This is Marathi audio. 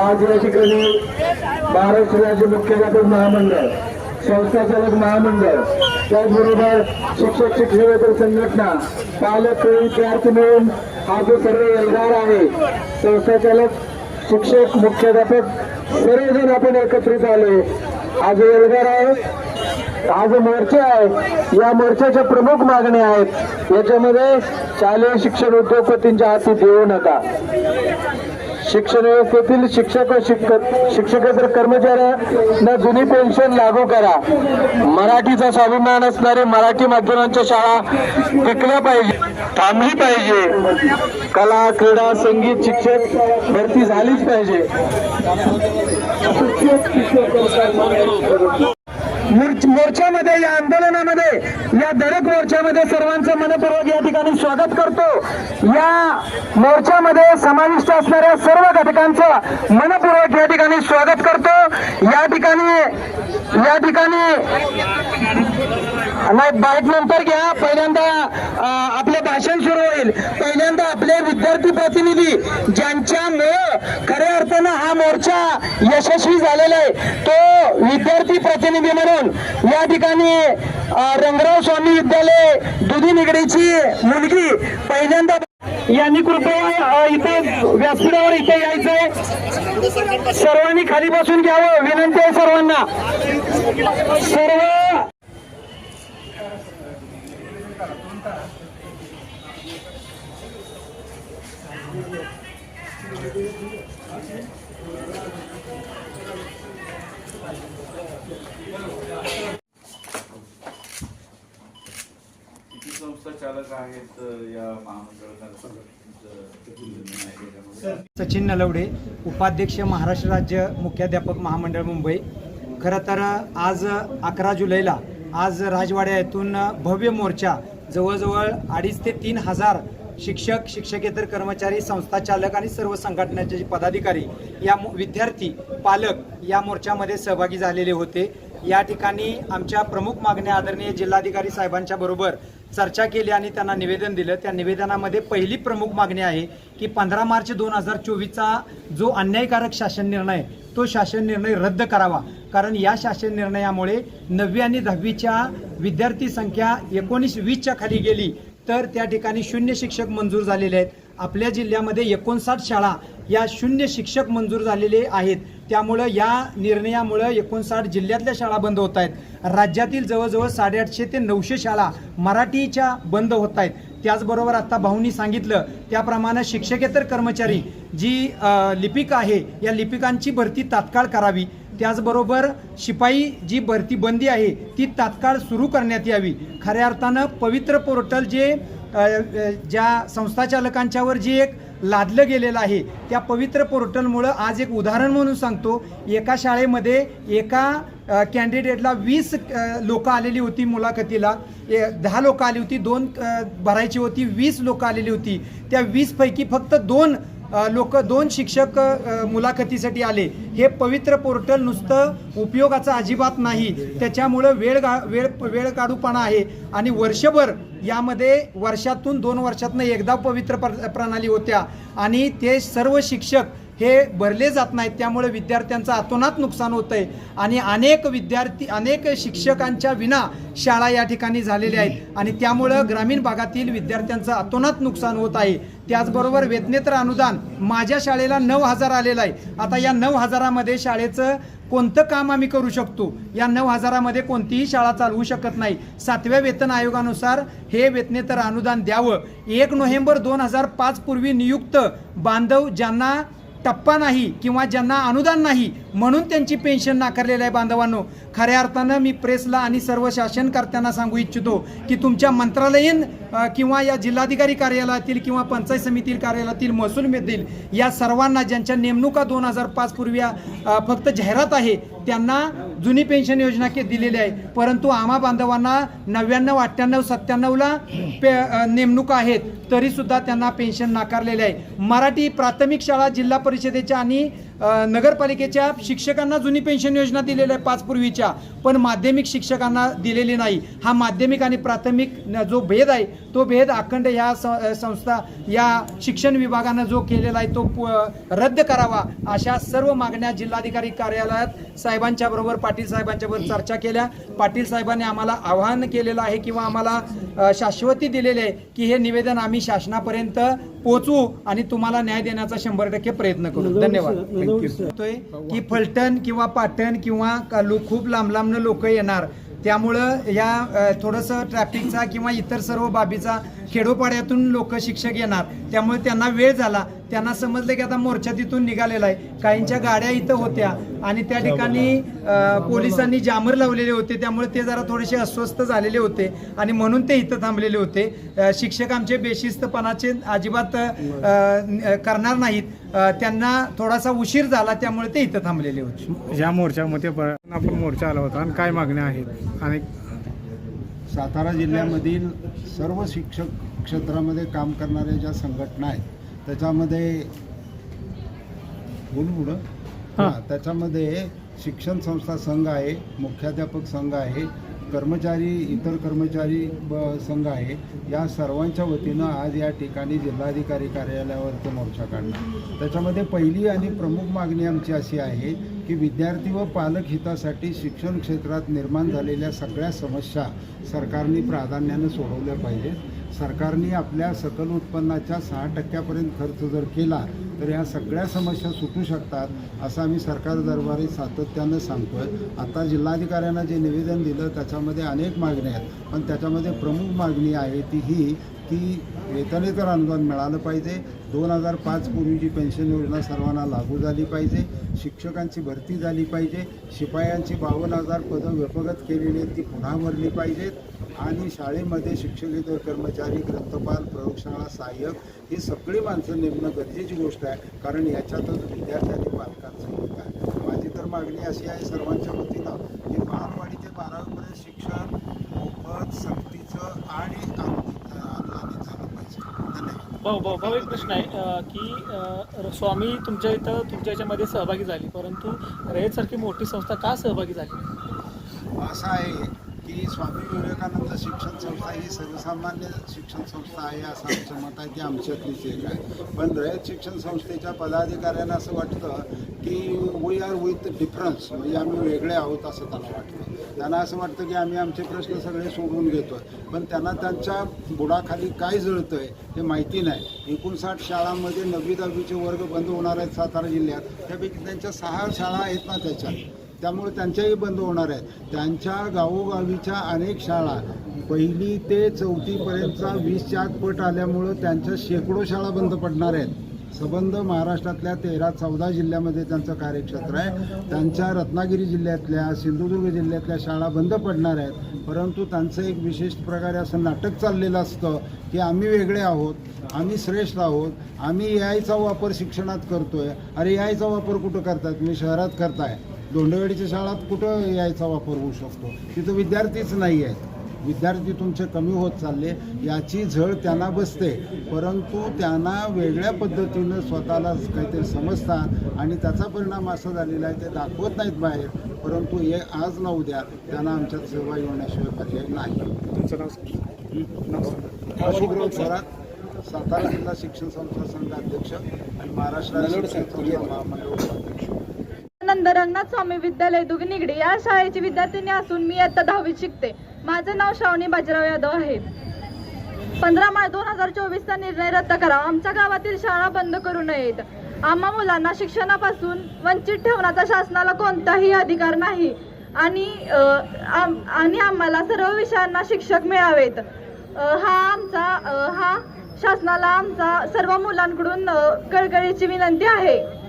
आज या ठिकाणी महाराष्ट्र राज्य मुख्याध्यापक महामंडळ संस्थाचालक महामंडळ त्याचबरोबर शिक्षक शिक्षकेतर संघटना पालक विद्यार्थी मिळून हा जो सर्व एल्गार आहे. संस्थाचालक शिक्षक मुख्याध्यापक सर्वजण आपण एकत्रित आले. हा जो एल्गार आहे हा जो मोर्चा आहे या मोर्चाच्या प्रमुख मागण्या आहेत. याच्यामध्ये शालेय शिक्षण उद्योगपतींच्या हाती देऊ नका. शिक्षण व्यवस्थेतील शिक्षक व शिक्षक शिक्षकेतर कर्मचाऱ्यांना जुनी पेन्शन लागू करा. मराठीचा स्वाभिमान असणारे मराठी माध्यमांच्या शाळा टिकल्या पाहिजे. थांबली पाहिजे. कला क्रीडा संगीत शिक्षक भरती झालीच पाहिजे. मोर्चामध्ये या आंदोलनामध्ये या दरेक मोर्चामध्ये सर्वांचं मनपूर्वक या ठिकाणी स्वागत करतो. या मोर्चामध्ये समाविष्ट असणाऱ्या सर्व घटकांचं मनपूर्वक या ठिकाणी स्वागत करतो. या ठिकाणी या ठिकाणी नाही बाईक नंतर घ्या. पहिल्यांदा आपलं भाषण सुरू होईल. पहिल्यांदा आपले विद्यार्थी प्रतिनिधी ज्यांच्यामुळं खऱ्या अर्थानं हा मोर्चा यशस्वी झालेला आहे तो विद्यार्थी प्रतिनिधी म्हणून या ठिकाणी रंगराव स्वामी विद्यालय दुधी निगडीची मुलगी पहिल्यांदा यांनी कृपया इथे व्यासपीठावर इथे यायचंय. सर्वांनी खाली बसून घ्यावं. विनंती आहे सर्वांना. सर्व किती संस्था चालक आहेत या महामंडळाचा सचिन नलवडे उपाध्यक्ष महाराष्ट्र राज्य मुख्याध्यापक महामंडळ मुंबई. खरं तर आज अकरा जुलैला आज राजवाड्या येथून भव्य मोर्चा जवळजवळ अडीच ते तीन हजार शिक्षक शिक्षकेतर कर्मचारी संस्था चालक आणि सर्व संघटनेचे पदाधिकारी या मो- विद्यार्थी पालक या मोर्चामध्ये सहभागी झालेले होते. या ठिकाणी आमच्या प्रमुख मागण्या आदरणीय जिल्हाधिकारी साहेबांच्या बरोबर चर्चा केली आणि त्यांना निवेदन दिलं. त्या निवेदनामध्ये पहिली प्रमुख मागणी आहे की पंधरा मार्च दोन हजार चोवीसचा जो अन्यायकारक शासन निर्णय तो शासन निर्णय रद्द करावा. कारण या शासन निर्णयामुळे नववी आणि दहावीच्या विद्यार्थी संख्या एकोणीस वीसच्या खाली गेली. तर त्या ठिकाणी शून्य शिक्षक मंजूर झालेले आहेत. आपल्या जिल्ह्यामध्ये एकोणसाठ शाळा या शून्य शिक्षक मंजूर झालेले आहेत. त्यामुळं या निर्णयामुळं एकोणसाठ जिल्ह्यातल्या शाळा बंद होत आहेत. राज्यातील जवळजवळ साडेआठशे ते नऊशे शाळा मराठीच्या बंद होत आहेत. त्याचबरोबर आता भाऊंनी सांगितलं त्याप्रमाणे शिक्षकेतर कर्मचारी जी लिपिका आहे या लिपिकांची भरती तात्काळ करावी. त्याचबरोबर शिपाई जी भरती बंदी आहे ती तात्काळ सुरू करण्यात यावी. खऱ्या अर्थानं पवित्र पोर्टल जे ज्या संस्थाचालकांच्यावर जी एक लादलं गेलेलं आहे. त्या पवित्र पोर्टलमुळं आज एक उदाहरण म्हणून सांगतो. एका शाळेमध्ये एका कॅन्डिडेटला वीस लोक आलेली होती मुलाखतीला. ए- दहा लोक आली होती दोन भरायची होती वीस लोक आलेली होती. त्या वीसपैकी फक्त दोन लोक दोन शिक्षक मुलाखतीसाठी आले. हे पवित्र पोर्टल नुसतं उपयोगाचं अजिबात नाही. त्याच्यामुळं वेळ गा वेळ वेळ काढूपणा आहे. आणि वर्षभर यामध्ये वर्षातून दोन वर्षातनं एकदा पवित्र प्र- प्रणाली होत्या. आणि ते सर्व शिक्षक हे भरले जात नाहीत. त्यामुळे विद्यार्थ्यांचं अतोनात नुकसान होतं आहे आणि अनेक विद्यार्थी अनेक शिक्षकांच्या विना शाळा या ठिकाणी झालेल्या आहेत. आणि त्यामुळं ग्रामीण भागातील विद्यार्थ्यांचं अतोनात नुकसान होत आहे. त्याचबरोबर वेतनेतर अनुदान माझ्या शाळेला नऊ हजार आलेलं आहे. आता या नऊ हजारामध्ये शाळेचं कोणतं काम आम्ही करू शकतो? या नऊ हजारामध्ये कोणतीही शाळा चालवू शकत नाही. सातव्या वेतन आयोगानुसार हे वेतनेतर अनुदान द्यावं. एक नोव्हेंबर दोन हजार पाच पूर्वी नियुक्त बांधव ज्यांना टप्पा नाही किंवा ज्यांना अनुदान नाही म्हणून त्यांची पेन्शन नाकारलेलं आहे बांधवांनो. खऱ्या अर्थानं मी प्रेसला आणि सर्व शासनकर्त्यांना सांगू इच्छितो की तुमच्या मंत्रालयीन किंवा या जिल्हाधिकारी कार्यालयातील किंवा पंचायत समिती कार्यालयातील महसूलमधील या सर्वांना ज्यांच्या नेमणुका दोन हजार पाच पूर्वी फक्त जाहिरात आहे त्यांना जुनी पेन्शन योजना के दिलेली आहे. परंतु आम्हा बांधवांना नव्याण्णव अठ्ठ्याण्णव सत्त्याण्णवला पे नेमणुका आहेत तरीसुद्धा त्यांना पेन्शन नाकारलेले आहे. मराठी प्राथमिक शाळा जिल्हा परिषदेच्या आणि नगरपालिकेच्या शिक्षकांना जुनी पेन्शन योजना दिलेल्या आहे पाच पूर्वीच्या पण माध्यमिक शिक्षकांना दिलेली नाही. हा माध्यमिक आणि प्राथमिक न- जो भेद आहे तो भेद अखंड ह्या स- संस्था या शिक्षण विभागानं जो केलेला आहे तो प- रद्द करावा अशा सर्व मागण्या जिल्हाधिकारी कार्यालयात साहेबांच्या बरोबर पाटील साहेबांच्या बरोबर चर्चा केल्या. पाटील साहेबांनी आम्हाला आवाहन केलेलं आहे किंवा आम्हाला शाश्वती दिलेली आहे की हे निवेदन आम्ही शासनापर्यंत पोहोचवू आणि तुम्हाला न्याय देण्याचा शंभर टक्के प्रयत्न करू. धन्यवाद. की फलटण किंवा पाटण किंवा खूप लांब लांबनं लोक येणार. त्यामुळं या थोडंसं ट्रॅफिकचा किंवा इतर सर्व बाबीचा खेडोपाड्यातून लोक शिक्षक येणार त्यामुळे त्यांना वेळ झाला. त्यांना समजलं की आता मोर्चा तिथून निघालेला आहे. काहींच्या गाड्या इथं होत्या आणि त्या ठिकाणी पोलिसांनी जामर लावलेले होते. त्यामुळे ते जरा थोडेसे अस्वस्थ झालेले होते आणि म्हणून ते इथं थांबलेले होते. शिक्षक आमचे बेशिस्तपणाचे अजिबात करणार नाहीत. त्यांना थोडासा उशीर झाला त्यामुळे ते इथं थांबलेले होते. या मोर्चामध्ये आपण मोर्चा आला होता. आणि काय मागण्या आहेत? आणि सातारा जिल्ह्यामधील सर्व शिक्षक क्षेत्रामध्ये काम करणाऱ्या ज्या संघटना आहेत त्याच्यामध्ये बोल पुढं? हां. हां त्याच्यामध्ये शिक्षण संस्था संघ आहे मुख्याध्यापक संघ आहे कर्मचारी इतर कर्मचारी ब- संघ आहे या सर्वांच्या वतीनं आज या ठिकाणी जिल्हाधिकारी कार्यालयावरती मोर्चा काढला. त्याच्यामध्ये पहिली आणि प्रमुख मागणी आमची अशी आहे की विद्यार्थी व पालक हितासाठी शिक्षण क्षेत्रात निर्माण झालेल्या सगळ्या समस्या सरकारने प्राधान्यानं सोडवल्या पाहिजेत. सरकारने आपल्या सकल उत्पन्नाच्या सहा टक्क्यापर्यंत खर्च जर केला तर ह्या सगळ्या समस्या सुटू शकतात असं आम्ही सरकार दरबारी सातत्यानं सांगतो आहे आता जिल्हाधिकाऱ्यांना जे निवेदन दिलं त्याच्यामध्ये अनेक मागण्या आहेत. पण त्याच्यामध्ये प्रमुख मागणी आहे ती ही की वेतनेतर अनुदान मिळालं पाहिजे. दोन हजार पाच पूर्वीची पेन्शन योजना सर्वांना लागू झाली पाहिजे. शिक्षकांची भरती झाली पाहिजे. शिपायांची बावन्न हजार पदं व्यपगत केलेली आहेत ती पुन्हा भरली पाहिजेत आणि शाळेमध्ये शिक्षकेतर कर्मचारी ग्रंथपाल प्रयोगशाळा सहाय्यक ही सगळी माणसं नेमणं गरजेची गोष्ट आहे. कारण याच्यातच विद्यार्थी आणि पालकांचं हित आहे. माझी तर मागणी अशी आहे सर्वांच्या वतीनं की बालवाडी ते बारावीपर्यंत शिक्षण मोफत सक्तीचं आणि अनुदानित अनुदानित झालं पाहिजे धन्यवाद भाऊ भाऊ भाऊ एक प्रश्न आहे की स्वामी तुमच्या इथं तुमच्या याच्यामध्ये सहभागी झाली परंतु रयतसारखी मोठी संस्था का सहभागी झाली? असं आहे. की स्वामी विवेकानंद शिक्षण संस्था ही सर्वसामान्य शिक्षण संस्था आहे असं आमचं मत आहे की आमच्यातलीच एक आहे. पण रयत शिक्षण संस्थेच्या पदाधिकाऱ्यांना असं वाटतं की वी आर विथ डिफरन्स म्हणजे आम्ही वेगळे आहोत असं त्यांना वाटतं. त्यांना असं वाटतं की आम्ही आमचे प्रश्न सगळे सोडवून घेतो पण त्यांना त्यांच्या बुडाखाली काय जळतं आहे हे माहिती नाही. एकोणसाठ शाळांमध्ये नववी दहावीचे वर्ग बंद होणार आहेत सातारा जिल्ह्यात. त्यापैकी त्यांच्या सहा शाळा आहेत ना त्याच्यात. त्यामुळे त्यांच्याही बंद होणार आहेत. त्यांच्या गावोगावीच्या अनेक शाळा पहिली ते चौथीपर्यंतचा वीसच्या आत पट आल्यामुळं त्यांच्या शेकडो शाळा बंद पडणार आहेत. सबंध महाराष्ट्रातल्या तेरा चौदा जिल्ह्यामध्ये त्यांचं कार्यक्षेत्र आहे. त्यांच्या रत्नागिरी जिल्ह्यातल्या सिंधुदुर्ग जिल्ह्यातल्या शाळा बंद पडणार आहेत. परंतु त्यांचं एक विशेष प्रकारे असं नाटक चाललेलं असतं की आम्ही वेगळे आहोत आम्ही श्रेष्ठ आहोत आम्ही ए आयचा वापर शिक्षणात करतोय. अरे ए आयचा वापर कुठं करतात मी शहरात करताय. दोंडेवाडीच्या शाळात कुठं यायचा वापर होऊ शकतो? तिथं विद्यार्थीच नाही आहेत विद्यार्थी तुमचे कमी होत चालले याची झळ त्यांना बसते. परंतु त्यांना वेगळ्या पद्धतीनं स्वतःला काहीतरी समजतात आणि त्याचा परिणाम असा झालेला आहे ते दाखवत नाहीत बाहेर. परंतु हे आज ना उद्या त्यांना आमच्यात सहभागी होण्याशिवाय पर्याय नाही. थोरात सातारा जिल्हा शिक्षण संस्था संघ अध्यक्ष आणि महाराष्ट्र महामंडळ उपाध्यक्ष स्वामी विद्यालय दुग निगडी या शाळेची विद्यार्थिनी असून मी आता दहावीत शिकते. माझं नाव श्रावणी बाजीराव यादव आहे. पंधरा मार्च दोन हजार चोवीसचा निर्णय रद्द करा. आमच्या गावातील शाळा बंद करू नयेत. आम्हा मुलांना शिक्षणापासून वंचित ठेवण्याचा शासनाला कोणताही अधिकार नाही. आणि आम- आणि आम्हाला सर्व विषयांना शिक्षक मिळावेत. हा आमचा हा शासनाला आमचा सर्व मुलांकडून कळकळीची विनंती आहे.